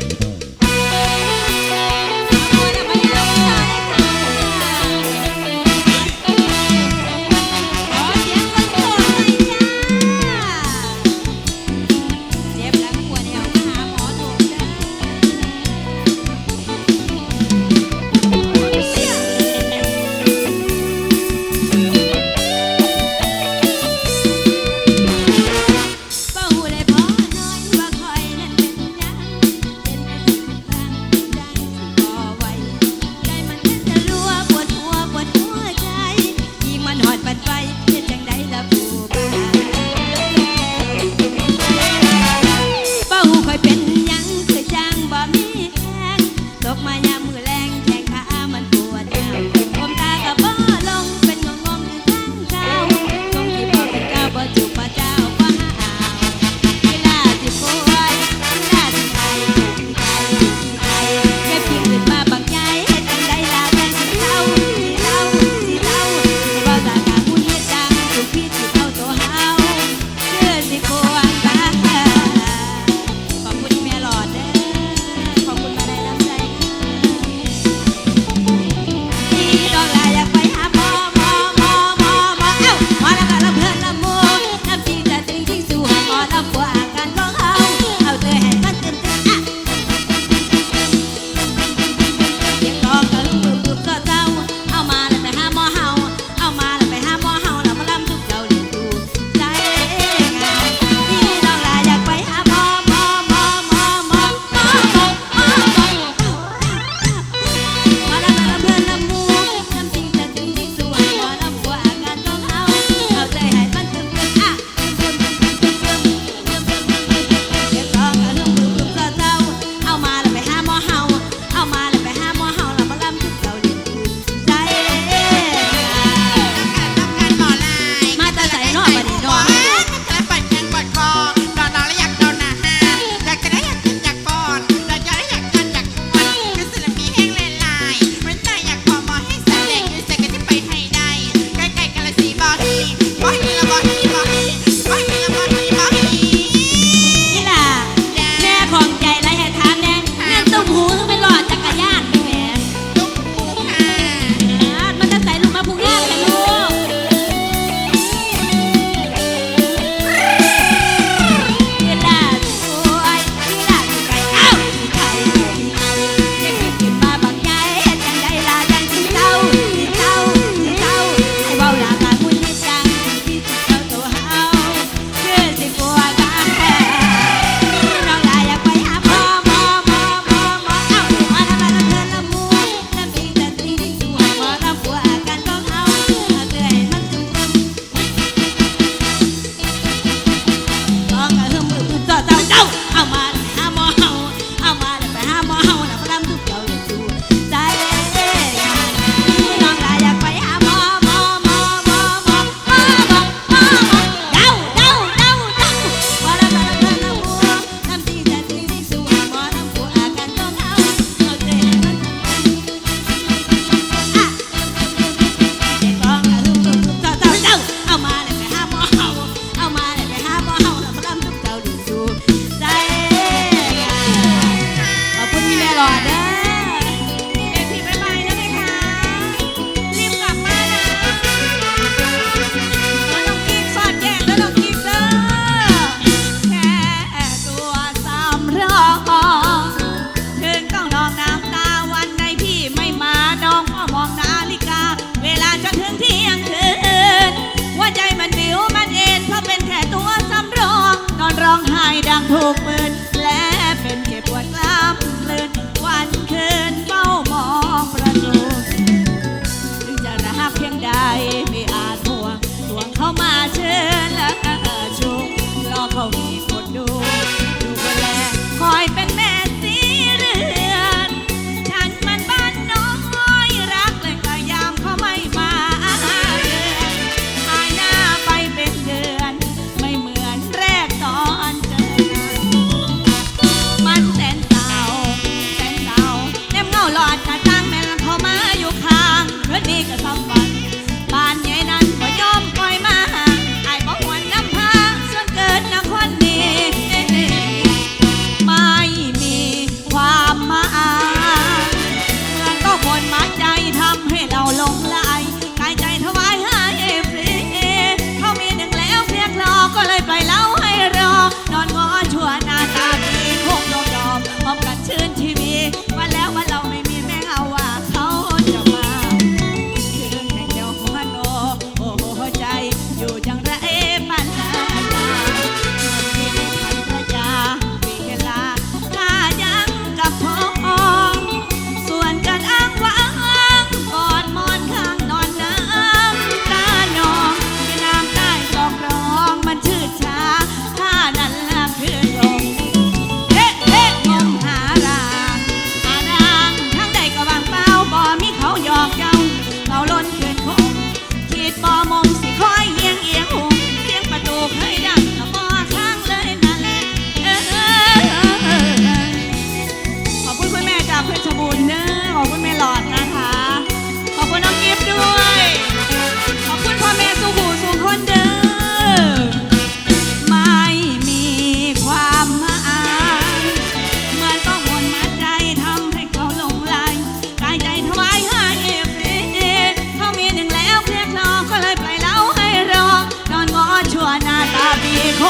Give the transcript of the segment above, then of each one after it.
บ่หู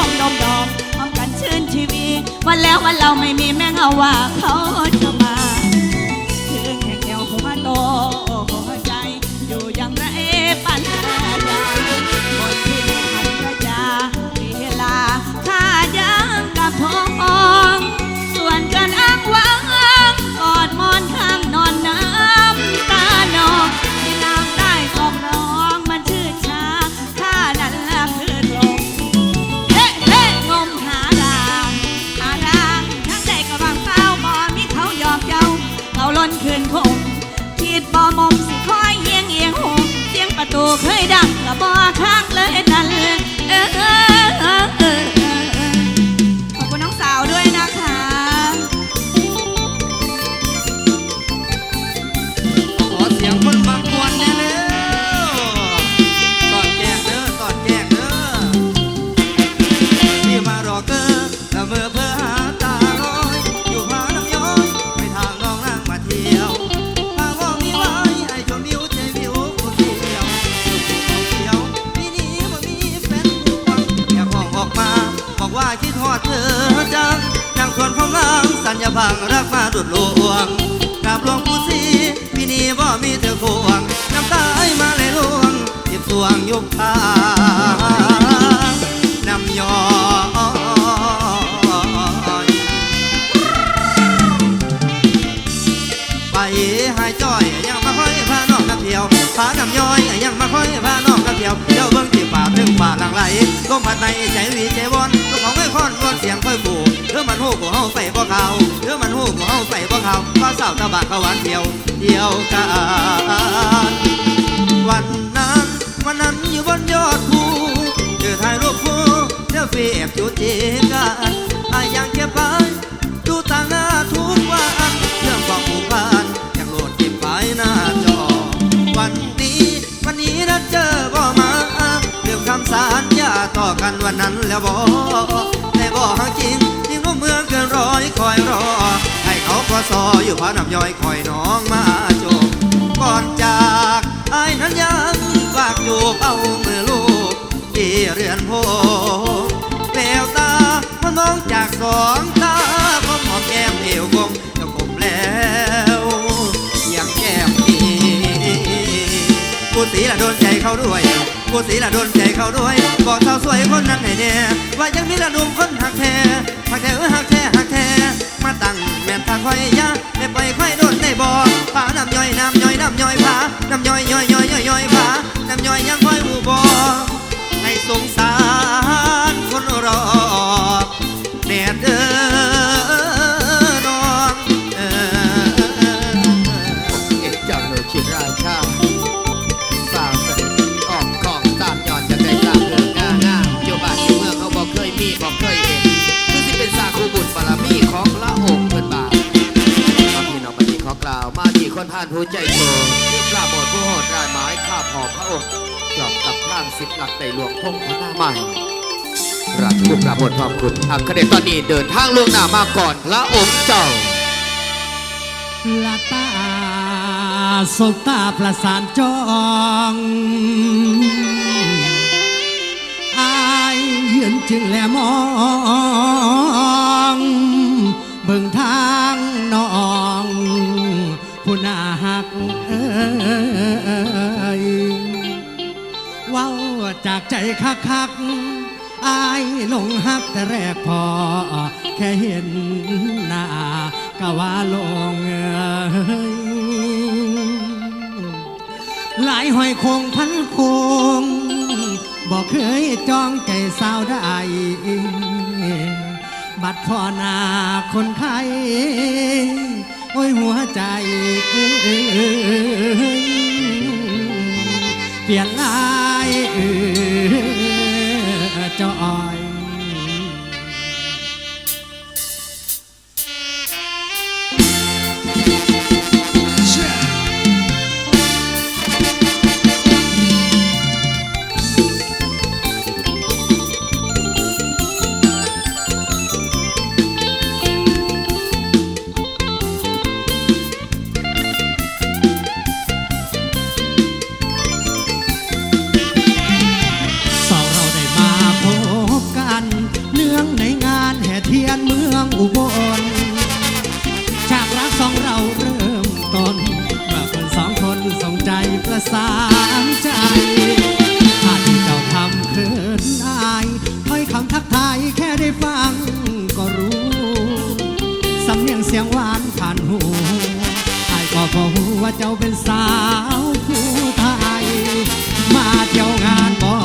มดมดมพร้อมกันชื่นชีวี วันแล้ววันเราไม่มีแม่งเอาว่าเขาจะ ลังไหลลมพัดในใจวีใจวอนลูกของไม่ค่อนวอนเสียงค่อยกูเรื่อมันหูกูเฮาไปบ่เขาเรื่อมันหูกูเฮาไปบ่เขาฟ้าสาวตะบากเขาหวานเที่ยวเที่ยวกันวันนั้นวันนั้นอยู่บนยอดภูเจอถ่ายรูปคู่เดี๋ยวเฟียบจุดจีกันอายังเก็บไว้ดูต่างหน้าทุกวันเรื่องความผูกพันยังโหลดเก็บไว้หน้าจอวันนี้วันนี้นัดเจอบ่มาำสัญญาต่อกันวันนั้นแล้วบ่แต่บ่หาจริงจริงว่าเมืองเกินร้อยคอยรอ ให้เขาก็ซออยู่พาน้ำย้อยคอยน้องมาจบก่อนจากไอ้นั้นยังฝากจูบเอามือลูกที่เรือนโพแววตาพอมองจากสองตาพอมหอมแก้มเอวกงจะกลมแล้วยังแก้มนี้กูสีละโดนใจเขาด้วย กูสีละโดนใจเขาด้วยบอกสาสวยคนนั้นให้แน่ว่ายังมีละหนุ่มคนหักแท้หักแท้เออหักแท้หักแท้มาตั้งแม่นทางคอยยาไม่ไปค่อยโดนได้บ่ผาน้ำย่อยน้ำย่อยน้ำย่อยผาน้ำย่อยย่อยย่อยย่อยย่อยผาน้ำย่อยยังค่อยหูบ่ให้สงสารคนรอแดดเด้อ คนท่านผู้ใจโตปราโมทผู้โหดรายหมายข้าพอพระองค์จอบกับข้างสิบหลักในหลวงพงพระหน้าใหม่ราชบุตรราโมทความคุณอัคเดชตอนนี้เดินทางล่วงหน้ามาก่อนพระองค์เจ้าละตาสบตาประสานจองอายยืนจึงแลมอง เบิ่งทางากเอ้ยว้าจากใจคักคักอายลงหักแต่แรกพอ แค่เห็นหน้าก็ว่าลงเอยหลายหอยคงพันคงบอกเคยจองใจสาวได้ บัดพอนาคนไข้ โอ้ยหัวใจเปลี่ยนลาย พอหูว่าเจ้าเป็นสาวผู้ไทย มาเที่ยวงานบอ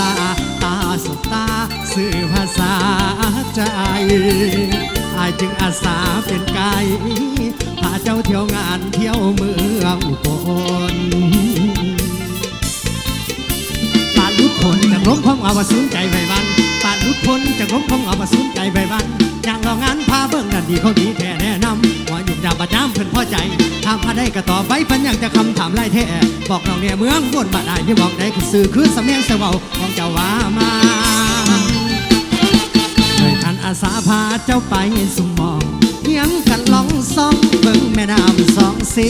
ลาตาสุดตาสื่อภาษาใจอายจึงอาสาเป็นไกด์พาเจ้าเที่ยวงานเที่ยวเมืองอุบลปาลุกพ้นจากล้มพ้องเอาว่าสูญใจไว้วันปาลุกพ้นจากล้มพ้องเอาว่าสูญใจไว้วันอย่างเรางานพาเบิ่งนั่นดีเขาดีแท้ แนะนำว่าบดาประจำเพิ่นพอใจถามพาได้ก็ตอบไปเพิ่นยังจะคำถามไล่แท้บอกน้องเนี่ยเมืองบนบ้านอายที่บอกได้คือสื่อคือสำเนียงเสวาของเจ้าว่ามาเลยท่านอาสาพาเจ้าไปสุ่มมองเฮียงกันลองซ่องเบิ่งแม่น้ำสองสี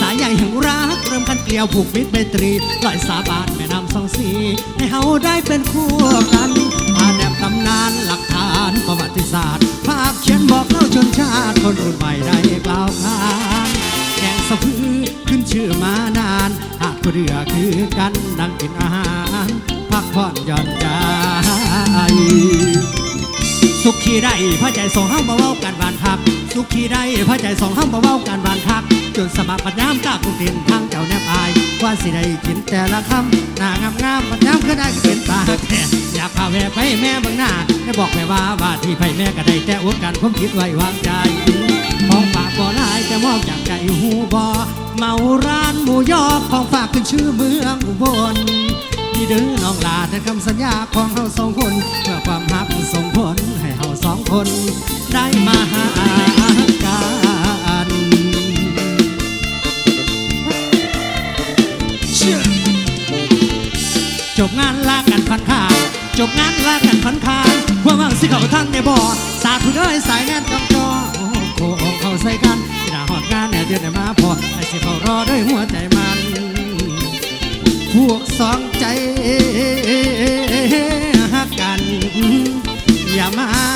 สายใหญ่แห่งรักเริ่มกันเกลียวผูกมิตรไมตรีลอยสาบานแม่น้ำสองสีให้เฮาได้เป็นคู่กันอาแนบตำ ขขี่ได้พระใจสองห้ามมาเว้ากันบานพักสุขขี่ได้พระใจสองห้ามมาเว้ากันบานพักจนสมัครปัญญามกล้าปุกเตียนทางเจ้าแนบอายว่าสิได้กินแต่ละคำหน้างามงามๆปัญญามก็ได้เป็นตาแค่อยากพาแม่ไปแม่บางหน้าได้บอกแม่ว่าว่าที่ไปแม่ก็ได้แต่อวกันผมคิดไว้วางใจของฝากบ่หลายแต่มอบจากใจหูบอเมาร้านหมูยอของฝากขึ้นชื่อเมืองอุบลนี่เดือน้องลาแต่คำสัญญาของเฮาสองคนเพื่อความรักส่งผลใสองคนได้มาหากันจบงานลากันพันคาจบงานลากันพันคาหวังหวังสิเขาท่านในบ่อสาธุเด้ยสายงานกำจอโอ้โหเขาใส่กันที่ดาหอดงานเนี่ยเดือนไหนมาพอไอ้สิเขารอด้วยหัวใจมันพวกสองใจหักกันอย่ามา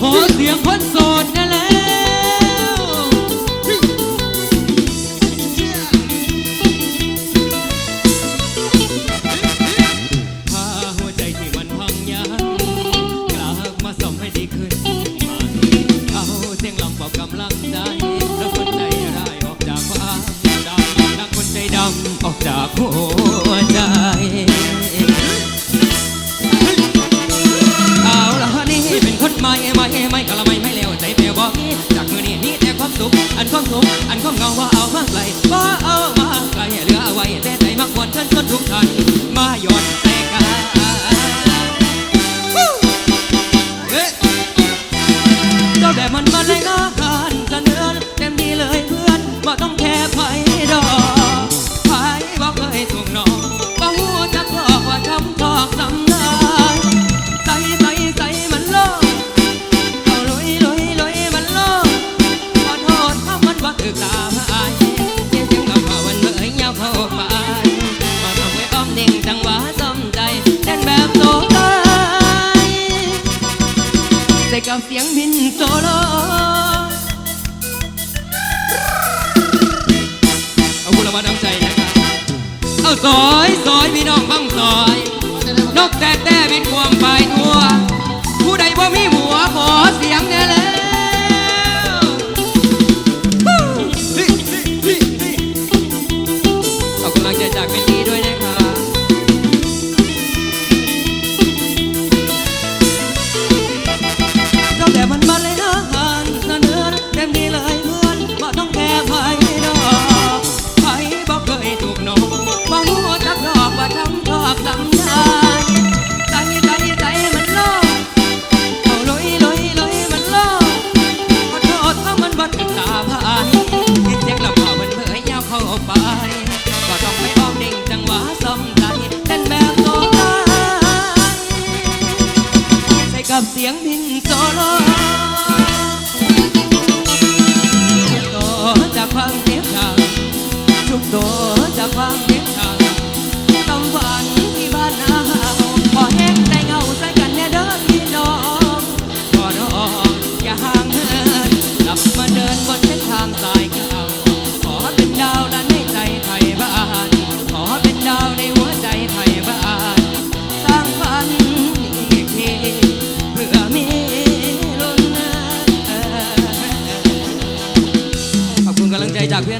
Oh, dear.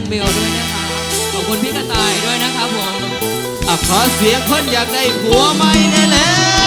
เบลด้วยนะคะขอบคุณพี่กระต่ายด้วยนะครับผมอขอเสียงคนอยากได้หัวใหม่แน่แล้ว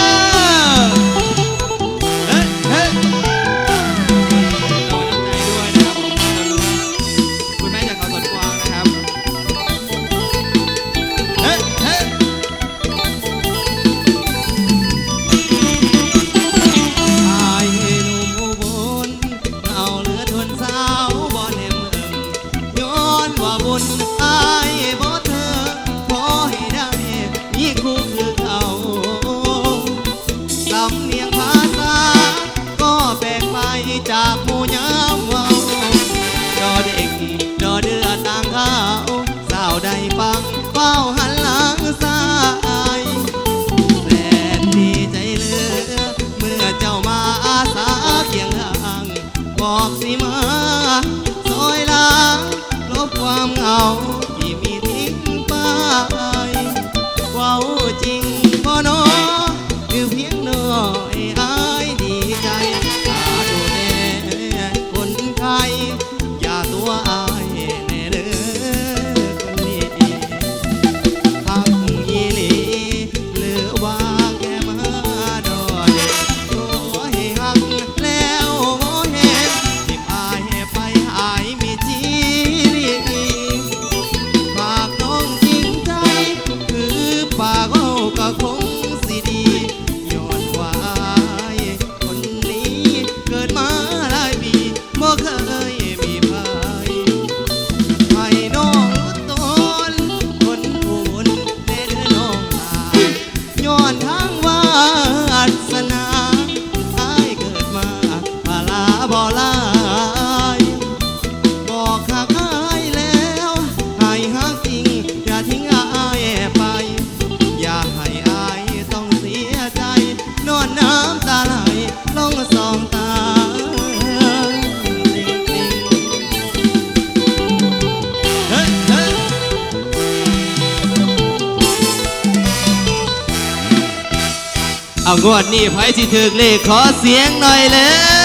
นี้ไผสิถึกเลขขอเสียงหน่อยเลย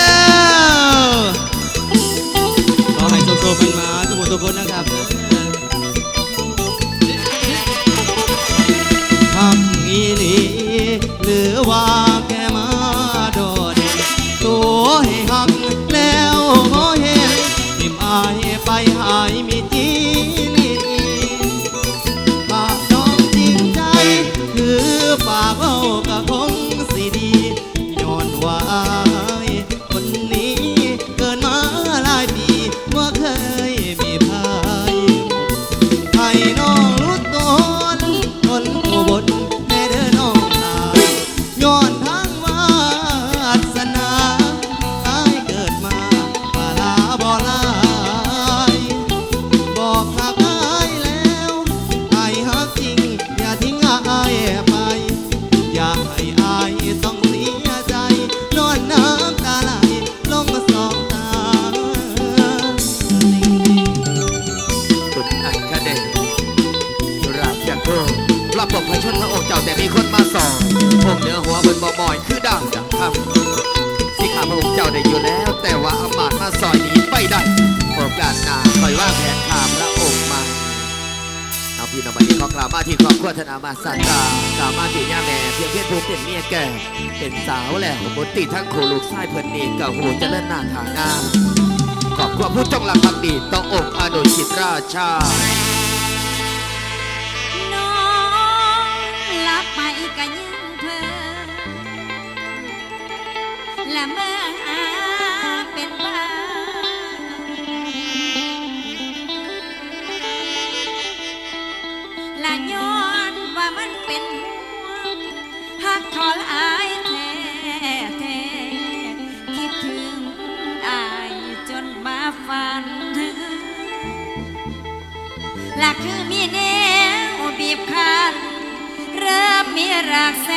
มาที่ขอกล่าวมาที่ครอบครัวธนามาสันดากล่าวมาที่ย่าแม่เพียงเพียงผู้เป็นเมียแก่ เป็นสาวแล้วบนติทั้งโคลูกชายเพิ่นนี่กับหูเจะเล่นหน้าทางงามขอบคุณผู้จงรักภักดีต่อองค์อาโดยชิตราชา น้องหลับไปก็ยังเพลินและเมื่อ มันเป็นห่วงหักทอลอายแท้แท้คิดถึงอายจนมาฝันถึงหลักคือมีแนวบีบคั้นเริ่มมีรักแส